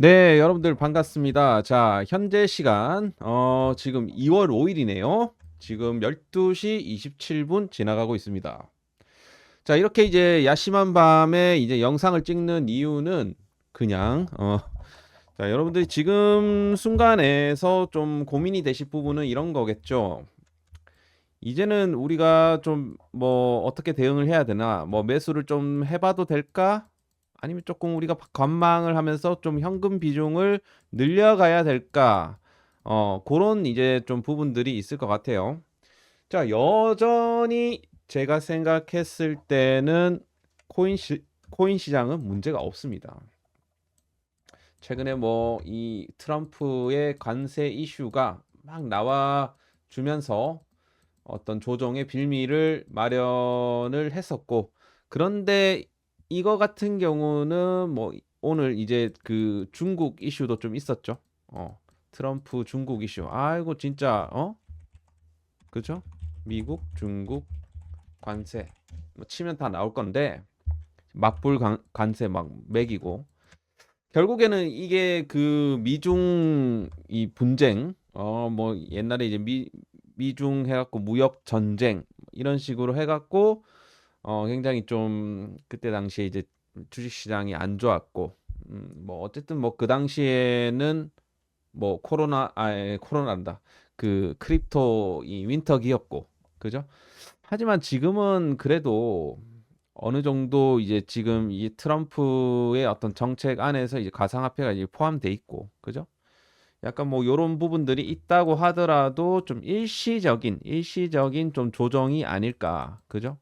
네, 여러분들 반갑습니다. 자, 현재 시간, 어, 지금 2월 5일이네요. 지금 12시 27분 지나가고 있습니다. 자, 이렇게 이제 야심한 밤에 이제 영상을 찍는 이유는 그냥, 어, 자, 여러분들이 지금 순간에서 좀 고민이 되실 부분은 이런 거겠죠. 이제는 우리가 좀 뭐 어떻게 대응을 해야 되나, 뭐 매수를 좀 해봐도 될까? 아니면 조금 우리가 관망을 하면서 좀 현금 비중을 늘려가야 될까? 어, 그런 이제 좀 부분들이 있을 것 같아요. 자, 여전히 제가 생각했을 때는 코인 시, 코인 시장은 문제가 없습니다. 최근에 뭐 이 트럼프의 관세 이슈가 막 나와 주면서 어떤 조정의 빌미를 마련을 했었고, 그런데 이거 같은 경우는 뭐 오늘 이제 그 중국 이슈도 좀 있었죠. 어, 트럼프 중국 이슈. 아이고 진짜 어? 그죠? 미국, 중국 관세 뭐 치면 다 나올 건데 맞불 관, 관세 막 매기고 결국에는 이게 그 미중 이 분쟁 어 뭐 옛날에 이제 미 미중 해갖고 무역 전쟁 이런 식으로 해갖고 어 굉장히 좀 그때 당시에 이제 주식 시장이 안 좋았고 음, 뭐 어쨌든 뭐 그 당시에는 뭐 코로나 아예 코로나란다 그 크립토 이 윈터기였고 그죠? 하지만 지금은 그래도 어느 정도 이제 지금 이 트럼프의 어떤 정책 안에서 이제 가상화폐가 이제 포함돼 있고 그죠? 약간 뭐 요런 부분들이 있다고 하더라도 좀 일시적인 일시적인 좀 조정이 아닐까 그죠?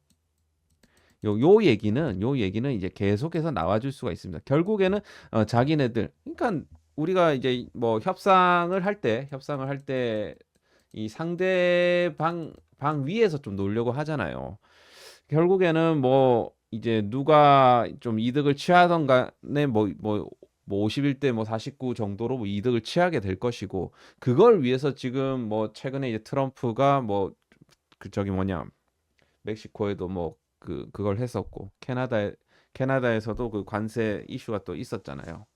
요, 요 얘기는 요 얘기는 이제 계속해서 나와줄 수가 있습니다. 결국에는 어, 자기네들 그러니까 우리가 이제 뭐 협상을 할 때 협상을 할 때 이 상대방 방 위에서 좀 놀려고 하잖아요. 결국에는 뭐 이제 누가 좀 이득을 취하던 간에 뭐뭐뭐 51대 뭐 49 정도로 뭐 이득을 취하게 될 것이고 그걸 위해서 지금 뭐 최근에 이제 트럼프가 뭐 그 저기 뭐냐 멕시코에도 뭐 그 그걸 했었고 캐나다에 캐나다에서도 그 관세 이슈가 또 있었잖아요.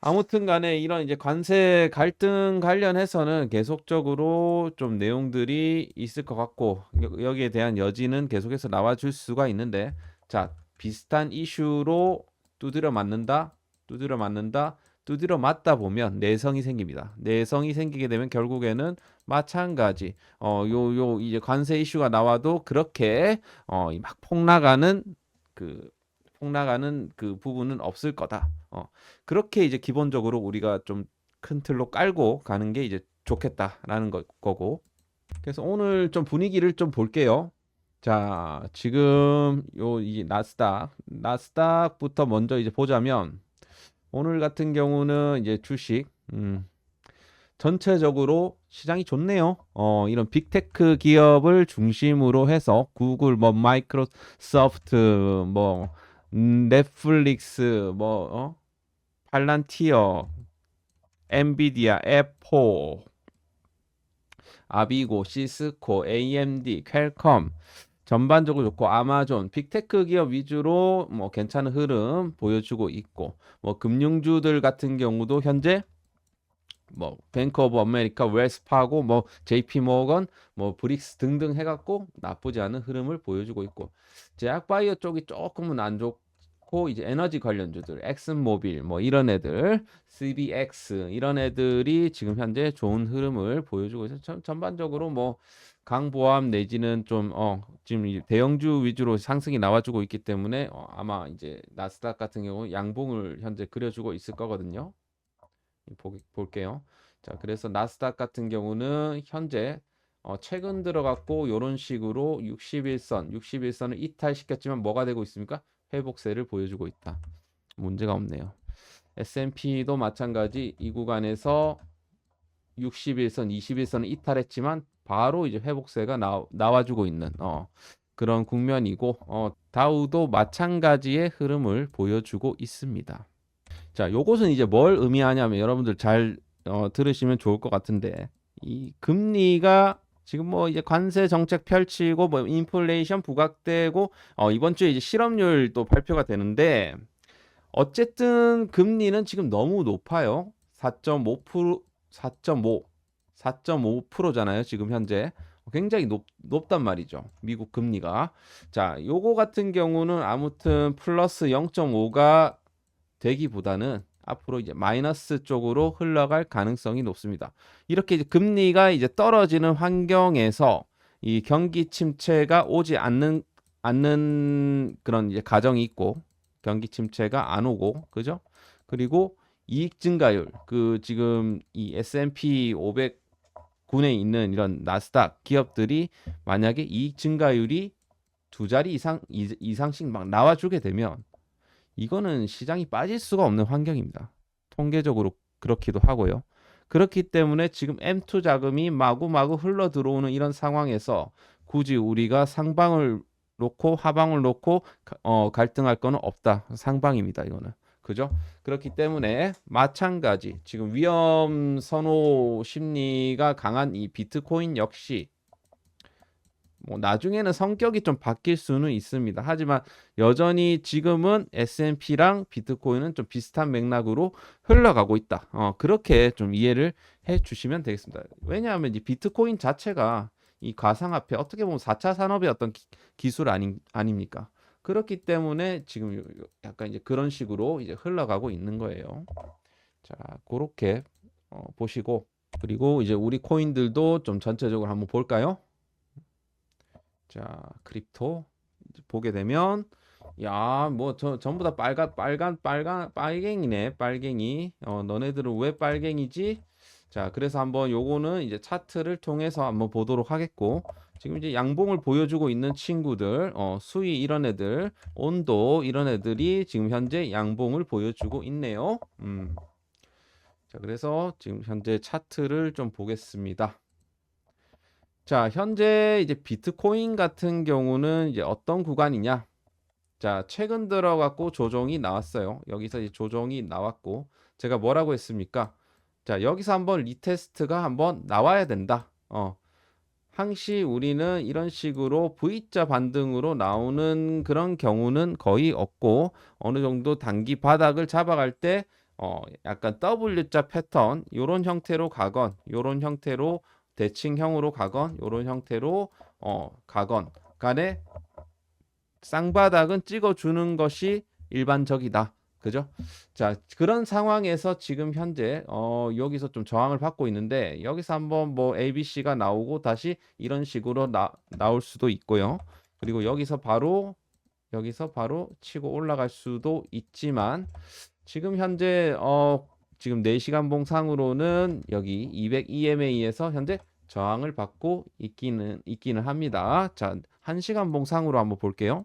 아무튼 간에 이런 이제 관세 갈등 관련해서는 계속적으로 좀 내용들이 있을 것 같고 여- 여기에 대한 여지는 계속해서 나와 줄 수가 있는데 자 비슷한 이슈로 두드려 맞는다 두드려 맞는다 두드려 맞다 보면 내성이 생깁니다 내성이 생기게 되면 결국에는 마찬가지 어요요 이제 관세 이슈가 나와도 그렇게 어막 폭락하는 그 폭락하는 그 부분은 없을 거다 어 그렇게 이제 기본적으로 우리가 좀 큰 틀로 깔고 가는 게 이제 좋겠다라는 거, 거고. 그래서 오늘 좀 분위기를 좀 볼게요. 자, 지금 요 이 나스닥, 나스닥부터 먼저 이제 보자면 오늘 같은 경우는 이제 주식, 음, 전체적으로 시장이 좋네요. 어, 이런 빅테크 기업을 중심으로 해서 구글, 뭐 마이크로소프트, 뭐 음, 넷플릭스, 뭐 어? 팔란티어, 엔비디아, 애플, 아비고, 시스코, AMD, 퀄컴 전반적으로 좋고 아마존, 빅테크 기업 위주로 뭐 괜찮은 흐름 보여주고 있고 뭐 금융주들 같은 경우도 현재 뭐 뱅크 오브 아메리카, 웰스파고, 뭐 JP 모건, 뭐 브릭스 등등 해갖고 나쁘지 않은 흐름을 보여주고 있고 제약바이오 쪽이 조금은 안 좋고 이제 에너지 관련주들, 엑슨모빌 뭐 이런 애들, CBX 이런 애들이 지금 현재 좋은 흐름을 보여주고 있어요. 전, 전반적으로 뭐 강보합 내지는 좀 어 지금 이 대형주 위주로 상승이 나와주고 있기 때문에 어, 아마 이제 나스닥 같은 경우 양봉을 현재 그려주고 있을 거거든요. 보, 볼게요. 자, 그래서 나스닥 같은 경우는 현재 어, 최근 들어갔고 이런 식으로 61선, 61선을 이탈시켰지만 뭐가 되고 있습니까? 회복세를 보여주고 있다. 문제가 없네요. S&P도 마찬가지 이 구간에서 61선, 21선을 이탈했지만 바로 이제 회복세가 나, 나와주고 있는 어, 그런 국면이고 어, 다우도 마찬가지의 흐름을 보여주고 있습니다. 자, 요것은 이제 뭘 의미하냐면 여러분들 잘 어, 들으시면 좋을 것 같은데 이 금리가 지금 뭐 이제 관세 정책 펼치고 뭐 인플레이션 부각되고 어, 이번 주에 이제 실업률 또 발표가 되는데 어쨌든 금리는 지금 너무 높아요. 4.5% 4.5 4.5%잖아요. 지금 현재 굉장히 높, 높단 말이죠. 미국 금리가. 자, 요거 같은 경우는 아무튼 플러스 0.5가 되기보다는 앞으로 이제 마이너스 쪽으로 흘러갈 가능성이 높습니다. 이렇게 이제 금리가 이제 떨어지는 환경에서 이 경기 침체가 오지 않는 않는 그런 이제 가정이 있고 경기 침체가 안 오고 그죠? 그리고 이익 증가율 그 지금 이 S&P 500 군에 있는 이런 나스닥 기업들이 만약에 이익 증가율이 두 자리 이상 이- 이상씩 막 나와주게 되면 이거는 시장이 빠질 수가 없는 환경입니다. 통계적으로 그렇기도 하고요. 그렇기 때문에 지금 M2 자금이 마구마구 흘러 들어오는 이런 상황에서 굳이 우리가 상방을 놓고 하방을 놓고 가- 어, 갈등할 거는 없다. 상방입니다. 이거는. 그죠? 그렇기 때문에 마찬가지 지금 위험 선호 심리가 강한 이 비트코인 역시 뭐 나중에는 성격이 좀 바뀔 수는 있습니다. 하지만 여전히 지금은 S&P랑 비트코인은 좀 비슷한 맥락으로 흘러가고 있다. 어, 그렇게 좀 이해를 해 주시면 되겠습니다. 왜냐하면 이 비트코인 자체가 이 가상화폐 어떻게 보면 4차 산업의 어떤 기, 기술 아니, 아닙니까? 그렇기 때문에 지금 약간 이제 그런 식으로 이제 흘러가고 있는 거예요. 자, 그렇게 어, 보시고 그리고 이제 우리 코인들도 좀 전체적으로 한번 볼까요? 자, 크립토 보게 되면 야, 뭐 저 전부 다 빨간 빨간 빨간 빨갱이네. 빨갱이. 어, 너네들은 왜 빨갱이지? 자, 그래서 한번 요거는 이제 차트를 통해서 한번 보도록 하겠고 지금 이제 양봉을 보여주고 있는 친구들, 어, 수위 이런 애들, 온도 이런 애들이 지금 현재 양봉을 보여주고 있네요. 음. 자, 그래서 지금 현재 차트를 좀 보겠습니다. 자, 현재 이제 비트코인 같은 경우는 이제 어떤 구간이냐? 자, 최근 들어 갖고 조정이 나왔어요. 여기서 이제 조정이 나왔고 제가 뭐라고 했습니까? 자, 여기서 한번 리테스트가 한번 나와야 된다. 어. 항시 우리는 이런 식으로 V자 반등으로 나오는 그런 경우는 거의 없고 어느 정도 단기 바닥을 잡아갈 때 어, 약간 W자 패턴 요런 형태로 가건 요런 형태로 대칭형으로 가건 요런 형태로 어, 가건 간에 쌍바닥은 찍어주는 것이 일반적이다. 그죠? 자, 그런 상황에서 지금 현재 어, 여기서 좀 저항을 받고 있는데 여기서 한번 뭐 ABC가 나오고 다시 이런 식으로 나, 나올 수도 있고요. 그리고 여기서 바로 여기서 바로 치고 올라갈 수도 있지만 지금 현재 어, 지금 4시간 봉상으로는 여기 200 EMA에서 현재 저항을 받고 있기는 있기는 합니다. 자, 1시간 봉상으로 한번 볼게요.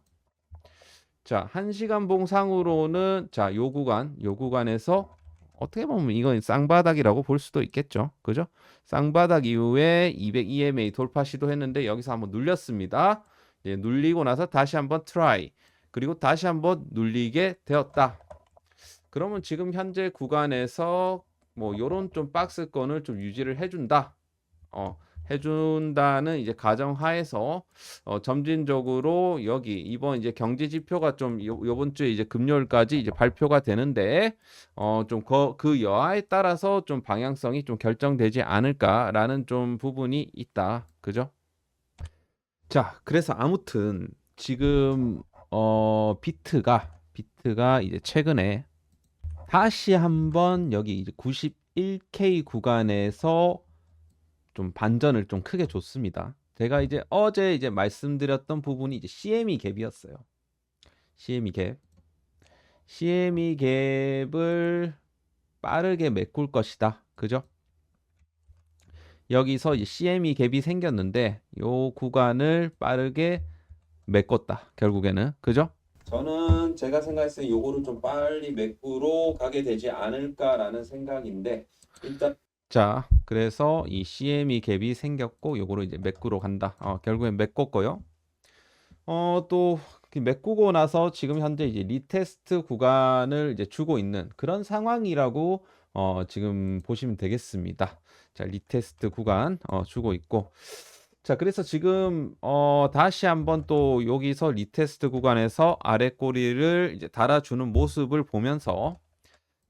자, 1시간 봉상으로는 자, 요 구간, 요 구간에서 어떻게 보면 이건 쌍바닥이라고 볼 수도 있겠죠. 그죠? 쌍바닥 이후에 200 EMA 돌파 시도했는데 여기서 한번 눌렸습니다. 예, 눌리고 나서 다시 한번 트라이. 그리고 다시 한번 눌리게 되었다. 그러면 지금 현재 구간에서 뭐 요런 좀 박스권을 좀 유지를 해준다. 어, 해준다는 이제 가정 하에서 어, 점진적으로 여기 이번 이제 경제 지표가 좀 요, 요번 주에 이제 금요일까지 이제 발표가 되는데 어, 좀그 여하에 따라서 좀 방향성이 좀 결정되지 않을까라는 좀 부분이 있다. 그죠? 자, 그래서 아무튼 지금 어, 비트가 비트가 이제 최근에 다시 한번 여기 이제 91K 구간에서 좀 반전을 좀 크게 줬습니다. 제가 이제 어제 이제 말씀드렸던 부분이 이제 CME 갭이었어요. CME 갭. CME 갭을 빠르게 메꿀 것이다. 그죠? 여기서 CME 갭이 생겼는데 요 구간을 빠르게 메꿨다. 결국에는. 그죠? 저는 제가 생각했을 때 요거를 좀 빨리 메꾸러 가게 되지 않을까라는 생각인데 일단 자, 그래서 이 CME 갭이 생겼고 요거를 이제 메꾸러 간다. 어, 결국엔 메꿨고요. 어, 또 메꾸고 나서 지금 현재 이제 리테스트 구간을 이제 주고 있는 그런 상황이라고 어, 지금 보시면 되겠습니다. 자, 리테스트 구간 어, 주고 있고 자, 그래서 지금 어 다시 한번 또 여기서 리테스트 구간에서 아래 꼬리를 이제 달아주는 모습을 보면서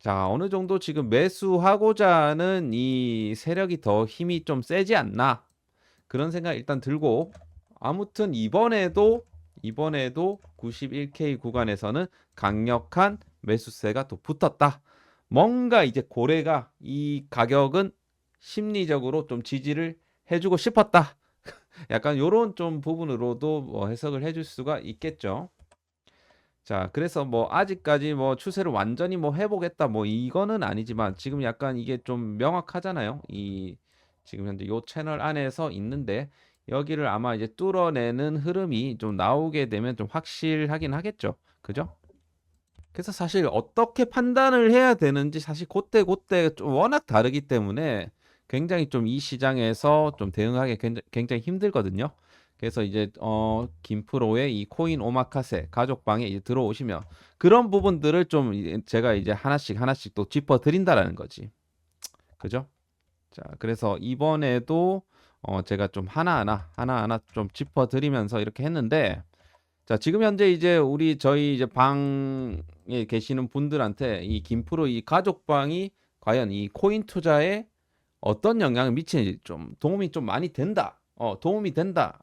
자, 어느 정도 지금 매수하고자 하는 이 세력이 더 힘이 좀 세지 않나 그런 생각 일단 들고 아무튼 이번에도 이번에도 91K 구간에서는 강력한 매수세가 또 붙었다. 뭔가 이제 고래가 이 가격은 심리적으로 좀 지지를 해주고 싶었다. 약간 요런 좀 부분으로도 뭐 해석을 해줄 수가 있겠죠. 자, 그래서 뭐 아직까지 뭐 추세를 완전히 뭐 해보겠다 뭐 이거는 아니지만 지금 약간 이게 좀 명확하잖아요. 이 지금 현재 요 채널 안에서 있는데 여기를 아마 이제 뚫어내는 흐름이 좀 나오게 되면 좀 확실하긴 하겠죠. 그죠? 그래서 사실 어떻게 판단을 해야 되는지 사실 그때 그때 좀 워낙 다르기 때문에 굉장히 좀 이 시장에서 좀 대응하기 굉장히, 굉장히 힘들거든요. 그래서 이제 어 김프로의 이 코인 오마카세 가족방에 이제 들어오시면 그런 부분들을 좀 제가 이제 하나씩 하나씩 또 짚어 드린다라는 거지. 그죠? 자, 그래서 이번에도 어 제가 좀 하나하나 하나하나 좀 짚어 드리면서 이렇게 했는데 자, 지금 현재 이제 우리 저희 이제 방에 계시는 분들한테 이 김프로 이 가족방이 과연 이 코인 투자에 어떤 영향을 미치는지 좀 도움이 좀 많이 된다. 어, 도움이 된다.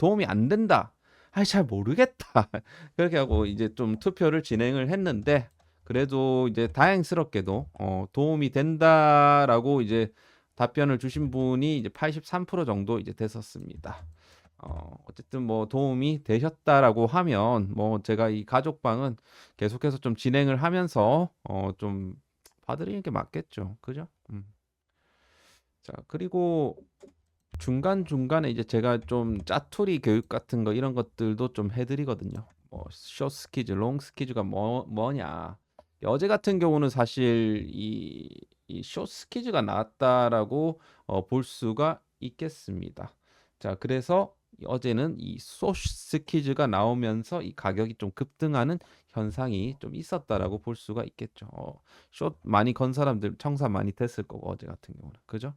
도움이 안 된다. 아, 잘 모르겠다. 그렇게 하고 이제 좀 투표를 진행을 했는데 그래도 이제 다행스럽게도 어, 도움이 된다라고 이제 답변을 주신 분이 이제 83% 정도 이제 됐었습니다. 어, 어쨌든 뭐 도움이 되셨다라고 하면 뭐 제가 이 가족방은 계속해서 좀 진행을 하면서 어, 좀 봐드리는 게 맞겠죠. 그죠? 음. 자, 그리고 중간 중간에 이제 제가 좀 짜투리 교육 같은 거 이런 것들도 좀 해드리거든요. 뭐 숏 스키즈, 롱 스키즈가 뭐 뭐냐. 어제 같은 경우는 사실 이, 이숏 스키즈가 나왔다라고 어, 볼 수가 있겠습니다. 자, 그래서 어제는 이숏 스키즈가 나오면서 이 가격이 좀 급등하는 현상이 좀 있었다라고 볼 수가 있겠죠. 어, 숏 많이 건 사람들 청산 많이 됐을 거고 어제 같은 경우는 그죠?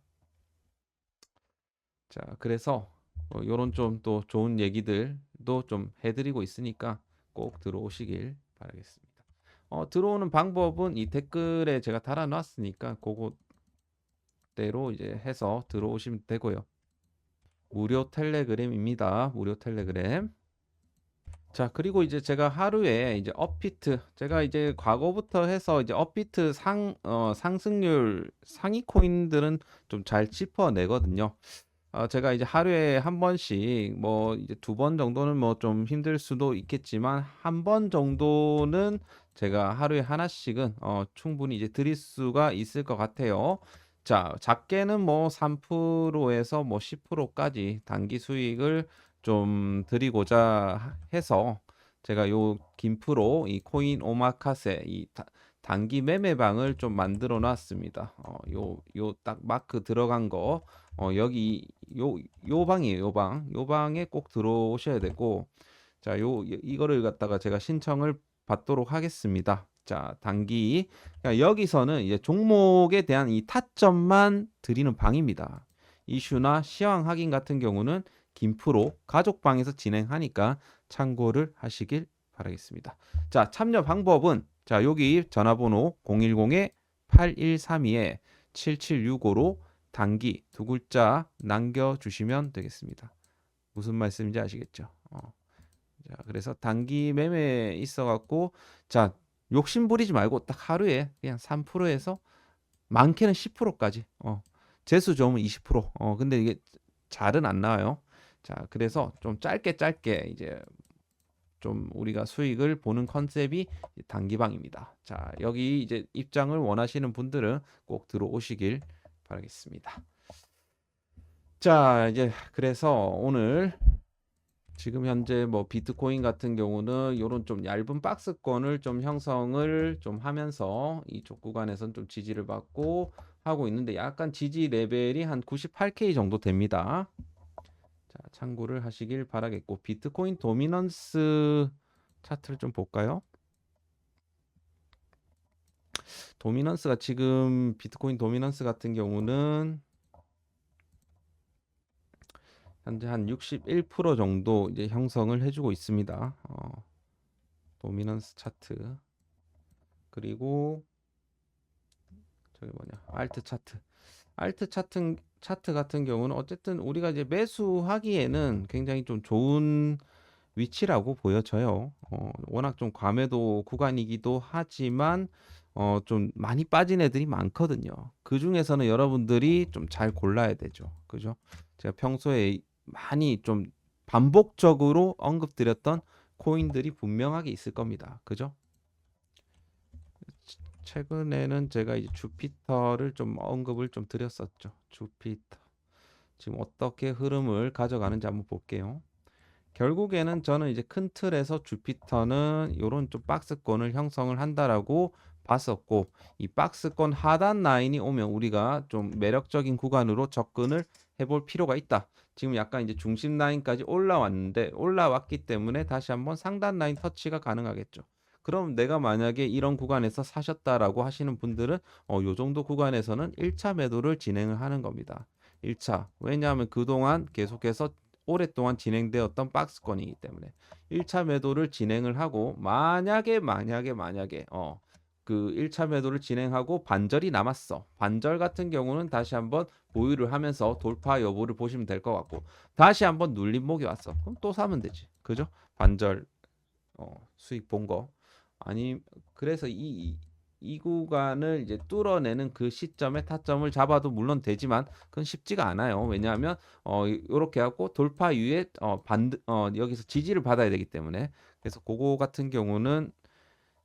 자, 그래서 어, 요런 좀 또 좋은 얘기들도 좀 해드리고 있으니까 꼭 들어오시길 바라겠습니다. 어, 들어오는 방법은 이 댓글에 제가 달아놨으니까 그것대로 이제 해서 들어오시면 되고요. 무료 텔레그램입니다. 무료 텔레그램. 자, 그리고 이제 제가 하루에 이제 업비트, 제가 이제 과거부터 해서 이제 업비트 상, 어, 상승률 상위 코인들은 좀 잘 짚어내거든요. 어, 제가 이제 하루에 한 번씩 뭐 이제 두 번 정도는 뭐 좀 힘들 수도 있겠지만 한 번 정도는 제가 하루에 하나씩은 어, 충분히 이제 드릴 수가 있을 것 같아요. 자, 작게는 뭐 3%에서 뭐 10%까지 단기 수익을 좀 드리고자 해서 제가 요 김프로 이 코인 오마카세 이 다, 단기 매매방을 좀 만들어 놨습니다. 어, 요 요 딱 마크 들어간 거 어, 여기 요, 요 방이에요. 요 방. 요 방에 꼭 들어오셔야 되고 자, 요 이거를 갖다가 제가 신청을 받도록 하겠습니다. 자, 단기. 그러니까 여기서는 이제 종목에 대한 이 타점만 드리는 방입니다. 이슈나 시황 확인 같은 경우는 김프로 가족방에서 진행하니까 참고를 하시길 바라겠습니다. 자, 참여 방법은 자, 여기 전화번호 010-8132-7765로 단기 두 글자 남겨주시면 되겠습니다. 무슨 말씀인지 아시겠죠? 어. 자, 그래서 단기 매매 있어갖고, 자, 욕심 부리지 말고 딱 하루에 그냥 3%에서 많게는 10%까지, 어, 재수 좋으면 20%, 어, 근데 이게 잘은 안 나와요. 자, 그래서 좀 짧게 짧게 이제 좀 우리가 수익을 보는 컨셉이 단기방입니다. 자, 여기 이제 입장을 원하시는 분들은 꼭 들어오시길 바라겠습니다. 자, 이제 그래서 오늘 지금 현재 뭐 비트코인 같은 경우는 이런 좀 얇은 박스권을 좀 형성을 좀 하면서 이쪽 구간에선 좀 지지를 받고 하고 있는데 약간 지지 레벨이 한 98K 정도 됩니다. 자, 참고를 하시길 바라겠고 비트코인 도미넌스 차트를 좀 볼까요? 도미넌스가 지금 비트코인 도미넌스 같은 경우는 현재 한 61% 정도 이제 형성을 해주고 있습니다. 어, 도미넌스 차트 그리고 저기 뭐냐 알트 차트 알트 차트 차트 같은 경우는 어쨌든 우리가 이제 매수하기에는 굉장히 좀 좋은 위치라고 보여져요. 어, 워낙 좀 과매도 구간이기도 하지만 어, 좀 많이 빠진 애들이 많거든요. 그 중에서는 여러분들이 좀 잘 골라야 되죠. 그죠? 제가 평소에 많이 좀 반복적으로 언급드렸던 코인들이 분명하게 있을 겁니다. 그죠? 최근에는 제가 이제 주피터를 좀 언급을 좀 드렸었죠. 주피터. 지금 어떻게 흐름을 가져가는지 한번 볼게요. 결국에는 저는 이제 큰 틀에서 주피터는 요런 좀 박스권을 형성을 한다라고 봤었고 이 박스권 하단 라인이 오면 우리가 좀 매력적인 구간으로 접근을 해볼 필요가 있다. 지금 약간 이제 중심 라인까지 올라왔는데 올라왔기 때문에 다시 한번 상단 라인 터치가 가능하겠죠. 그럼 내가 만약에 이런 구간에서 사셨다라고 하시는 분들은 어, 요 정도 구간에서는 1차 매도를 진행을 하는 겁니다. 1차. 왜냐하면 그동안 계속해서 오랫동안 진행되었던 박스권이기 때문에 1차 매도를 진행을 하고 만약에 만약에 만약에 어 그 1차 매도를 진행하고 반절이 남았어. 반절 같은 경우는 다시 한번 보유를 하면서 돌파 여부를 보시면 될 것 같고 다시 한번 눌림목이 왔어. 그럼 또 사면 되지. 그죠? 반절 어, 수익 본 거. 아니 그래서 이, 이, 이 구간을 이제 뚫어내는 그 시점에 타점을 잡아도 물론 되지만 그건 쉽지가 않아요. 왜냐하면 어 요렇게 하고 돌파 이후에 어 반드 어 여기서 지지를 받아야 되기 때문에 그래서 그거 같은 경우는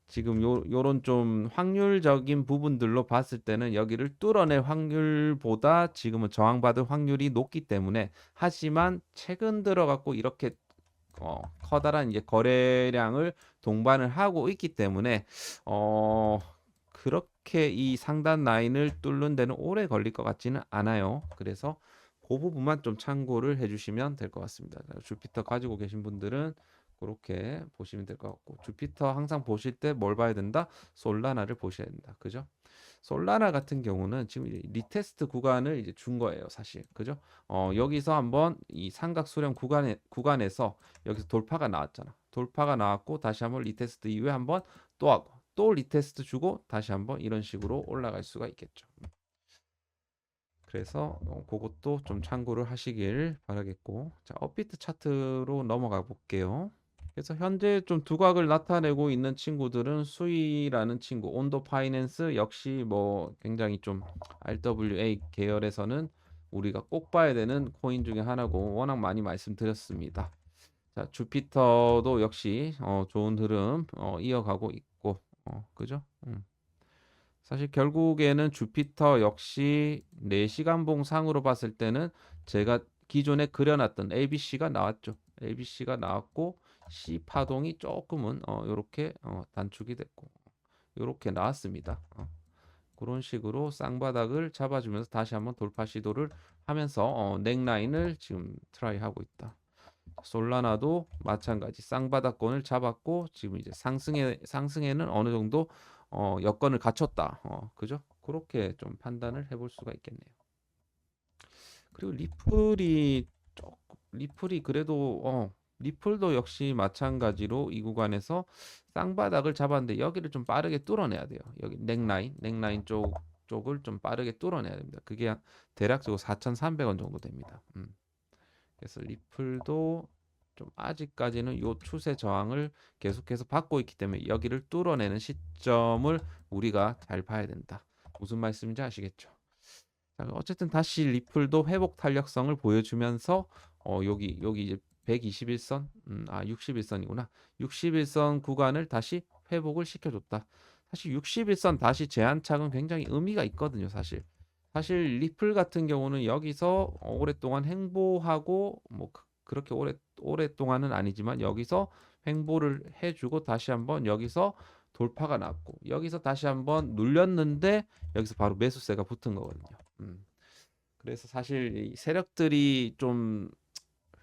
지금 요 요런 좀 확률적인 부분들로 봤을 때는 여기를 뚫어낼 확률보다 지금은 저항받을 확률이 높기 때문에 하지만 최근 들어갖고 이렇게 어, 커다란 이제 거래량을 동반을 하고 있기 때문에 어, 그렇게 이 상단 라인을 뚫는 데는 오래 걸릴 것 같지는 않아요. 그래서 그 부분만 좀 참고를 해주시면 될 것 같습니다. 주피터 가지고 계신 분들은 그렇게 보시면 될 것 같고 주피터 항상 보실 때 뭘 봐야 된다? 솔라나를 보셔야 된다. 그죠? 솔라나 같은 경우는 지금 리테스트 구간을 이제 준 거예요, 사실. 그죠? 어, 여기서 한번 이 삼각 수렴 구간에 구간에서 여기서 돌파가 나왔잖아. 돌파가 나왔고 다시 한번 리테스트 이후에 한번 또 하고 또 리테스트 주고 다시 한번 이런 식으로 올라갈 수가 있겠죠. 그래서 어, 그것도 좀 참고를 하시길 바라겠고 자 업비트 차트로 넘어가 볼게요. 그래서 현재 좀 두각을 나타내고 있는 친구들은 수이라는 친구, 온도 파이낸스 역시 뭐 굉장히 좀 RWA 계열에서는 우리가 꼭 봐야 되는 코인 중에 하나고 워낙 많이 말씀드렸습니다. 자, 주피터도 역시 어, 좋은 흐름 어, 이어가고 있고, 어, 그죠? 음. 사실 결국에는 주피터 역시 4시간 봉 상으로 봤을 때는 제가 기존에 그려놨던 ABC가 나왔죠. ABC가 나왔고 C 파동이 조금은 어 요렇게 어 단축이 됐고 요렇게 나왔습니다. 어. 그런 식으로 쌍바닥을 잡아주면서 다시 한번 돌파 시도를 하면서 어 넥라인을 지금 트라이 하고 있다. 솔라나도 마찬가지 쌍바닥권을 잡았고 지금 이제 상승에 상승에는 어느 정도 어 여건을 갖췄다. 어 그죠? 그렇게 좀 판단을 해볼 수가 있겠네요. 그리고 리플이 조금 리플이 그래도 어 리플도 역시 마찬가지로 이 구간에서 쌍바닥을 잡았는데 여기를 좀 빠르게 뚫어내야 돼요. 여기 넥라인, 넥라인 쪽 쪽을 좀 빠르게 뚫어내야 됩니다. 그게 대략적으로 4,300원 정도 됩니다. 음. 그래서 리플도 좀 아직까지는 요 추세 저항을 계속해서 받고 있기 때문에 여기를 뚫어내는 시점을 우리가 잘 봐야 된다. 무슨 말씀인지 아시겠죠? 자, 어쨌든 다시 리플도 회복 탄력성을 보여주면서 어, 여기 여기 이제 121선, 음, 아 61선이구나. 61선 구간을 다시 회복을 시켜줬다. 사실 61선 다시 재안착은 굉장히 의미가 있거든요. 사실 사실 리플 같은 경우는 여기서 오랫동안 행보하고 뭐 그- 그렇게 오래 오랫동안은 아니지만 여기서 횡보를 해주고 다시 한번 여기서 돌파가 났고 여기서 다시 한번 눌렸는데 여기서 바로 매수세가 붙은 거거든요. 음. 그래서 사실 이 세력들이 좀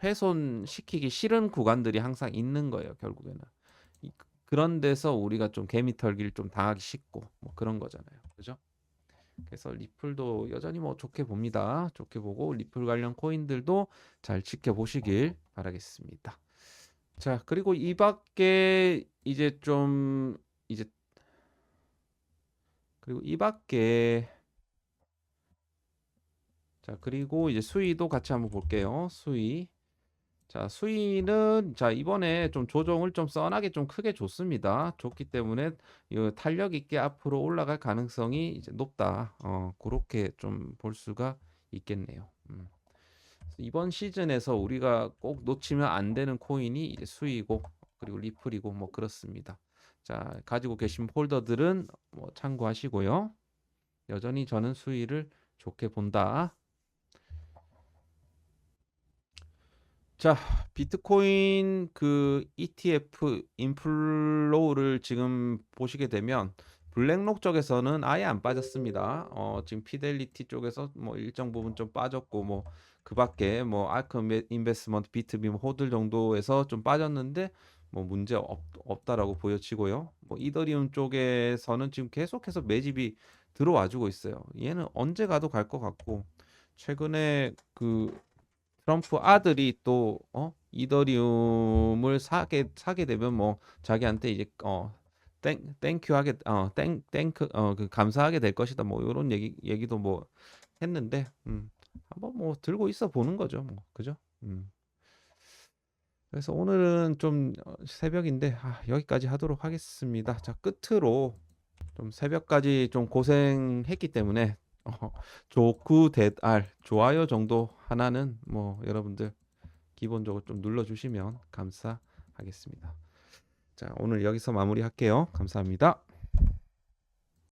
훼손시키기 싫은 구간들이 항상 있는 거예요. 결국에는 이- 그런 데서 우리가 좀 개미 털기를 좀 당하기 쉽고 뭐 그런 거잖아요. 그죠? 그래서 리플도 여전히 뭐 좋게 봅니다. 좋게 보고 리플 관련 코인들도 잘 지켜보시길 바라겠습니다. 자, 그리고 이 밖에 이제 좀 이제 그리고 이 밖에 자, 그리고 이제 수위도 같이 한번 볼게요. 수위. 자, 수위는 자, 이번에 좀 조정을 좀 뻔하게 좀 크게 줬습니다. 줬기 때문에 이 탄력 있게 앞으로 올라갈 가능성이 이제 높다. 어, 그렇게 좀 볼 수가 있겠네요. 음. 이번 시즌에서 우리가 꼭 놓치면 안 되는 코인이 이제 수위고 그리고 리플이고 뭐 그렇습니다. 자, 가지고 계신 폴더들은 뭐 참고하시고요. 여전히 저는 수위를 좋게 본다. 자, 비트코인 그 ETF 인플로우를 지금 보시게 되면 블랙록 쪽에서는 아예 안 빠졌습니다. 어, 지금 피델리티 쪽에서 뭐 일정 부분 좀 빠졌고 뭐 그밖에 뭐 아크 인베- 인베스먼트 비트빔 호들 정도에서 좀 빠졌는데 뭐 문제 없, 없다라고 보여지고요. 뭐 이더리움 쪽에서는 지금 계속해서 매집이 들어와 주고 있어요. 얘는 언제 가도 갈 것 같고 최근에 그 트럼프 아들이 또 어? 이더리움을 사게 사게 되면 뭐 자기한테 이제 어 땡, 땡큐 하게 어 땡, 땡크 어 그 감사하게 될 것이다 뭐 이런 얘기 얘기도 뭐 했는데 음 한번 뭐 들고 있어 보는 거죠 뭐. 그죠? 음. 그래서 오늘은 좀 어, 새벽인데 아, 여기까지 하도록 하겠습니다. 자 끝으로 좀 새벽까지 좀 고생했기 때문에 어, 좋구 대알 좋아요 정도 하나는 뭐 여러분들 기본적으로 좀 눌러주시면 감사하겠습니다. 자 오늘 여기서 마무리할게요. 감사합니다.